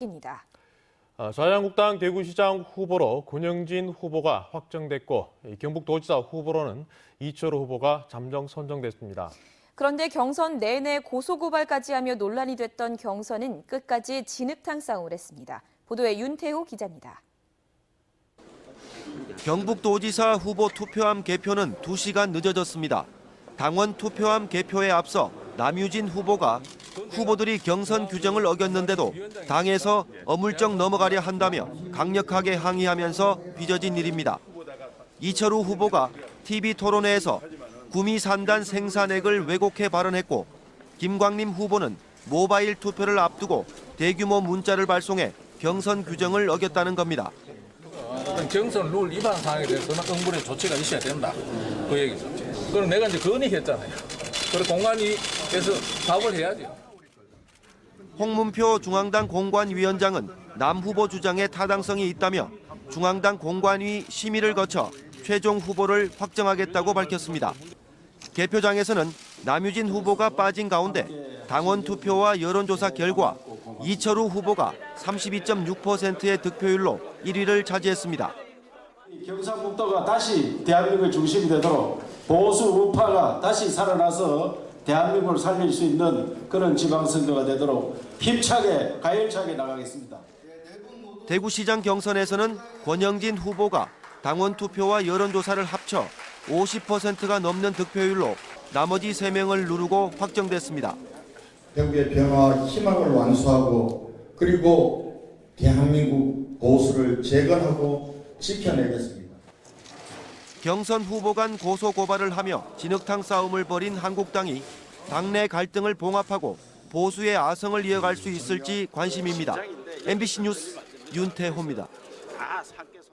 입니다. 아, 자유한국당 대구시장 후보로 권영진 후보가 확정됐고 이 경북도지사 후보로는 이철호 후보가 잠정 선정됐습니다. 그런데 경선 내내 고소고발까지 하며 논란이 됐던 경선은 끝까지 진흙탕 싸움을 했습니다. 보도에 윤태호 기자입니다. 경북도지사 후보 투표함 개표는 2시간 늦어졌습니다. 당원 투표함 개표에 앞서 남유진 후보가 후보들이 경선 규정을 어겼는데도 당에서 어물쩍 넘어가려 한다며 강력하게 항의하면서 빚어진 일입니다. 이철우 후보가 TV 토론회에서 구미 산단 생산액을 왜곡해 발언했고 김광림 후보는 모바일 투표를 앞두고 대규모 문자를 발송해 경선 규정을 어겼다는 겁니다. 경선 룰 위반 사항에 대해서는 응분의 조치가 있어야 된다. 그 얘기죠. 그럼 내가 이제 건의했잖아요. 그래서 공안위에서 답을 해야죠. 홍문표 중앙당 공관위원장은 남 후보 주장에 타당성이 있다며 중앙당 공관위 심의를 거쳐 최종 후보를 확정하겠다고 밝혔습니다. 개표장에서는 남유진 후보가 빠진 가운데 당원 투표와 여론조사 결과 이철우 후보가 32.6%의 득표율로 1위를 차지했습니다. 경상북도가 다시 대한민국의 중심이 되도록 보수 우파가 다시 살아나서 대한민국을 살릴 수 있는 그런 지방선거가 되도록 힘차게 가열차게 나가겠습니다. 대구시장 경선에서는 권영진 후보가 당원 투표와 여론조사를 합쳐 50%가 넘는 득표율로 나머지 3명을 누르고 확정됐습니다. 대구의 변화와 희망을 완수하고 그리고 대한민국 보수를 재건하고 지켜내겠습니다. 경선 후보 간 고소 고발을 하며 진흙탕 싸움을 벌인 한국당이 당내 갈등을 봉합하고 보수의 아성을 이어갈 수 있을지 관심입니다. MBC 뉴스 윤태호입니다.